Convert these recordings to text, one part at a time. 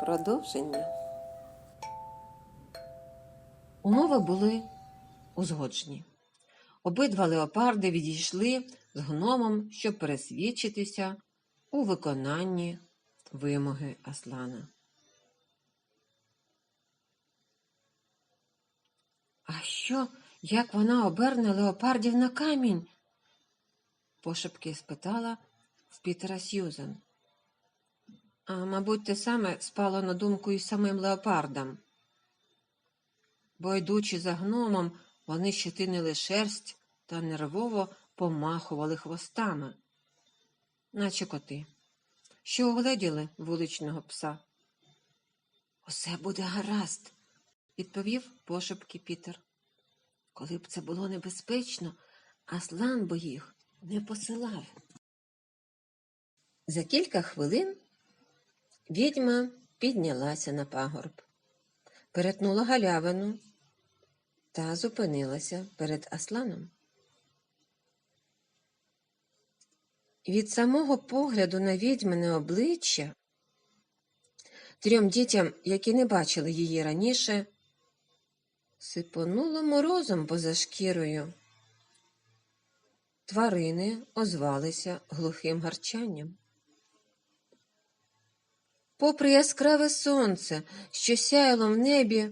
Продовження. Умови були узгоджені. Обидва леопарди відійшли з гномом, щоб пересвідчитися у виконанні вимоги Аслана. А що, як вона оберне леопардів на камінь? пошепки спитала в Пітера Сьюзен. А, мабуть, те саме спало на думку і самим леопардам. Бо, йдучи за гномом, вони щетинили шерсть та нервово помахували хвостами, наче коти, що угледіли вуличного пса. Усе буде гаразд, відповів пошепки Пітер. Коли б це було небезпечно, Аслан би їх не посилав. За кілька хвилин відьма піднялася на пагорб, перетнула галявину та зупинилася перед Асланом. Від самого погляду на відьмине обличчя трьом дітям, які не бачили її раніше, сипонуло морозом поза шкірою. Тварини озвалися глухим гарчанням. Попри яскраве сонце, що сяяло в небі,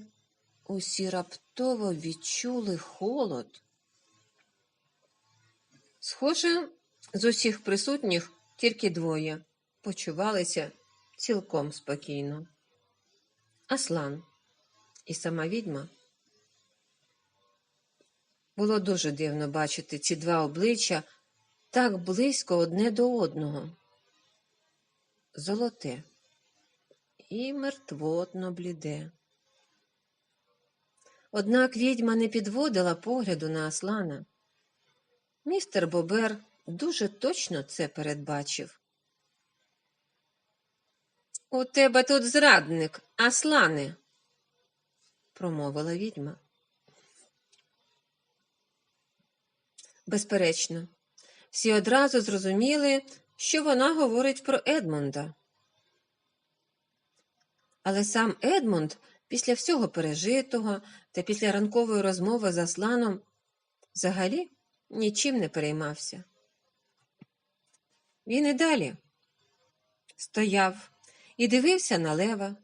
усі раптово відчули холод. Схоже, з усіх присутніх тільки двоє почувалися цілком спокійно. Аслан і сама відьма. Було дуже дивно бачити ці два обличчя так близько одне до одного. Золоте і мертвотно бліде. Однак відьма не підводила погляду на Аслана. Містер Бобер дуже точно це передбачив. У тебе тут зрадник, Аслане, промовила відьма. Безперечно, всі одразу зрозуміли, що вона говорить про Едмунда. Але сам Едмунд після всього пережитого та після ранкової розмови з Асланом взагалі нічим не переймався. Він і далі стояв і дивився на лева.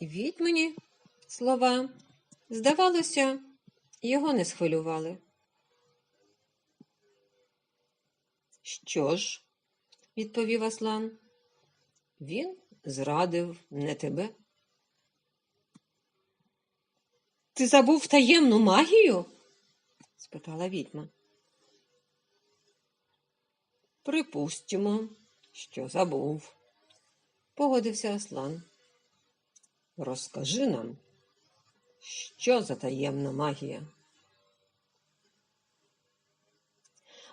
Відьмані слова, здавалося, його не схвилювали. Що ж, відповів Аслан, він зрадив не тебе. Ти забув таємну магію? спитала відьма. Припустимо, що забув, погодився Аслан. Розкажи нам, що за таємна магія?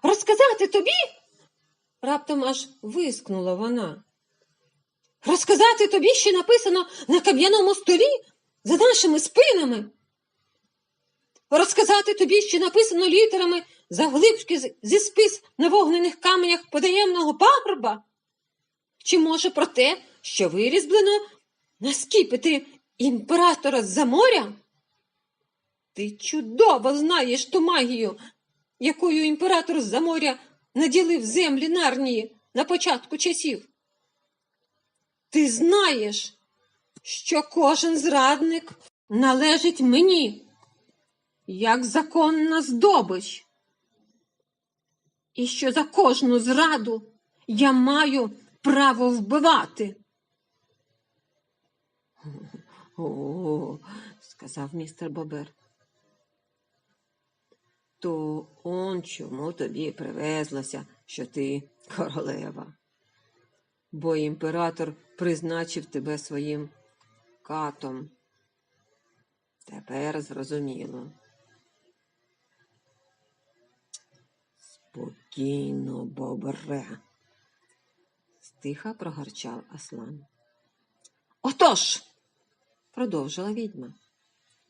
Розказати тобі? раптом аж вискнула вона. Розказати тобі, що написано на кам'яному столі за нашими спинами. Розказати тобі, що написано літерами заглибки з- зі спис на вогнених каменях потаємного пагорба? Чи може про те, що вирізблено на скіпетрі імператора з-за моря? Ти чудово знаєш ту магію, якою імператор з-за моря наділив землі Нарнії на початку часів. Ти знаєш, що кожен зрадник належить мені, як законна здобич, і що за кожну зраду я маю право вбивати. О, сказав містер Бобер. То он чому тобі привезлося, що ти королева. Бо імператор призначив тебе своїм катом. Тепер зрозуміло. Спокійно, бобре, стиха прогарчав Аслан. Отож, продовжила відьма,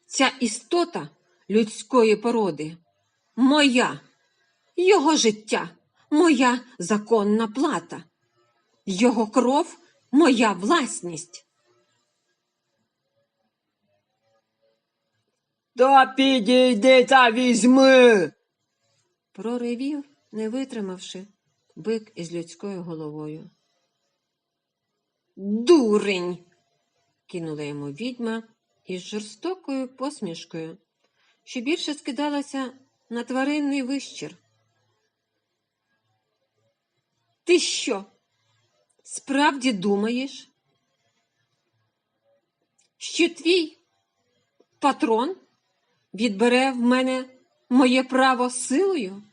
ця істота людської породи моя, його життя, моя законна плата. Його кров моя власність. Та підійди та візьми. Проривів, не витримавши, бик із людською головою. Дурень. кинула йому відьма із жорстокою посмішкою, що більше скидалася на тваринний вищір. Ти що? Справді думаєш, що твій патрон відбере в мене моє право силою?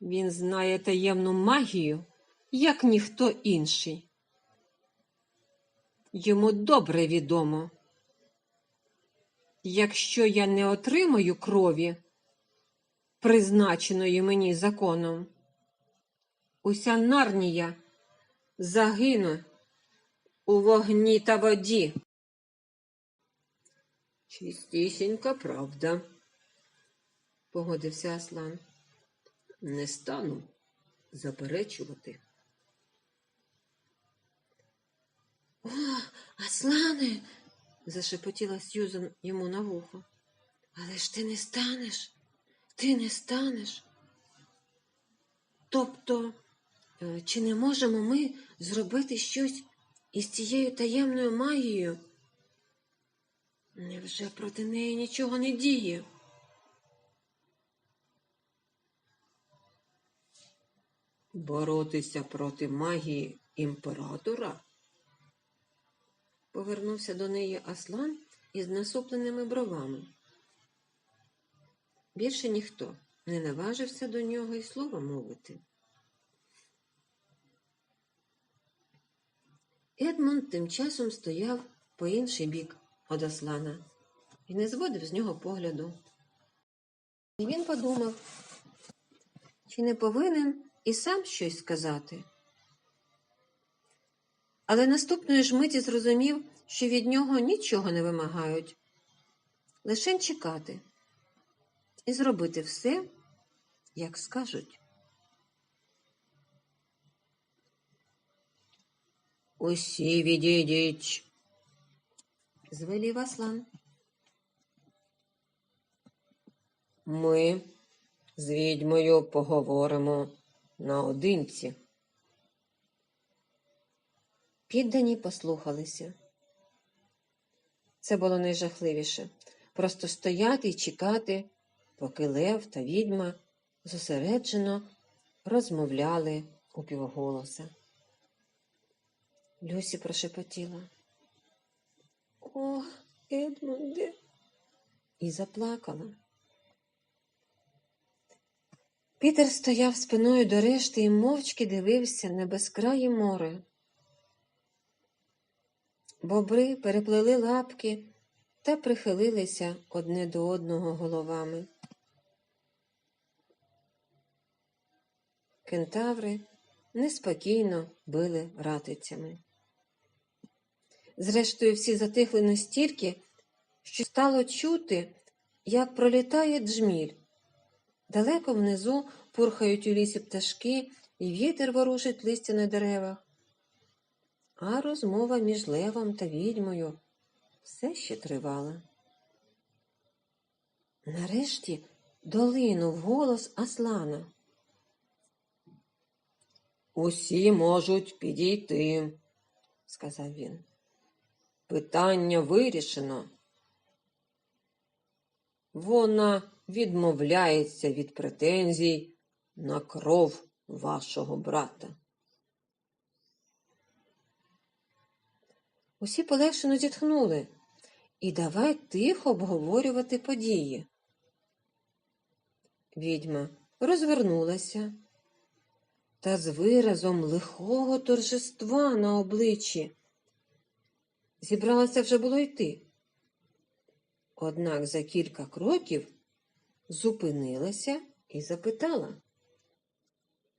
Він знає таємну магію, як ніхто інший. Йому добре відомо. Якщо я не отримаю крові, призначеної мені законом, уся нарнія загине у вогні та воді. Чистісінька правда. Погодився Аслан. Не стану заперечувати. О, Аслане, зашепотіла Сьюзен йому на вухо. Але ж ти не станеш, ти не станеш. Тобто, чи не можемо ми зробити щось із цією таємною магією? Невже проти неї нічого не діє? Боротися проти магії імператора? Повернувся до неї Аслан із насупленими бровами. Більше ніхто не наважився до нього й слова мовити. Едмунд тим часом стояв по інший бік од Аслана і не зводив з нього погляду. І він подумав, чи не повинен і сам щось сказати. Але наступної ж миті зрозумів, що від нього нічого не вимагають, лише чекати і зробити все, як скажуть. Усі відійдіть. Звелів Аслан. Ми з відьмою поговоримо наодинці. Піддані послухалися. Це було найжахливіше просто стояти і чекати, поки Лев та відьма зосереджено розмовляли у півголоса. Люсі прошепотіла. О, Едмунде, і заплакала. Пітер стояв спиною до решти і мовчки дивився на безкрає море. Бобри переплели лапки та прихилилися одне до одного головами. Кентаври неспокійно били ратицями. Зрештою, всі затихли настільки, що стало чути, як пролітає джміль. Далеко внизу пурхають у лісі пташки, і вітер ворушить листя на деревах. А розмова між левом та відьмою все ще тривала. Нарешті долинув голос Аслана. Усі можуть підійти, сказав він. Питання вирішено. Вона відмовляється від претензій на кров вашого брата. Усі полегшено зітхнули і давай тихо обговорювати події. Відьма розвернулася та з виразом лихого торжества на обличчі зібралася вже було йти. Однак за кілька кроків зупинилася і запитала.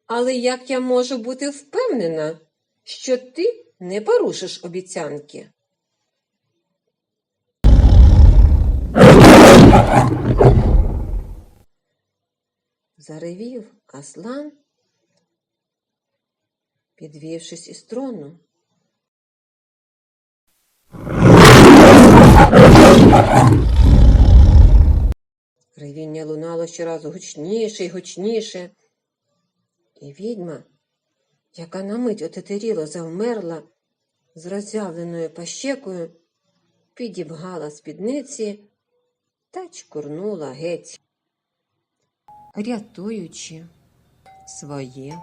Але як я можу бути впевнена, що ти не порушиш обіцянки? Заревів Аслан, підвівшись із трону. Ревіння лунало щораз гучніше й гучніше. І відьма, яка на мить отетеріло завмерла з роззявленою пащекою, підібгала спідниці та чкурнула геть, рятуючи своє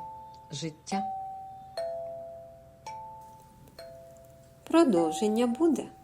життя. Продовження буде.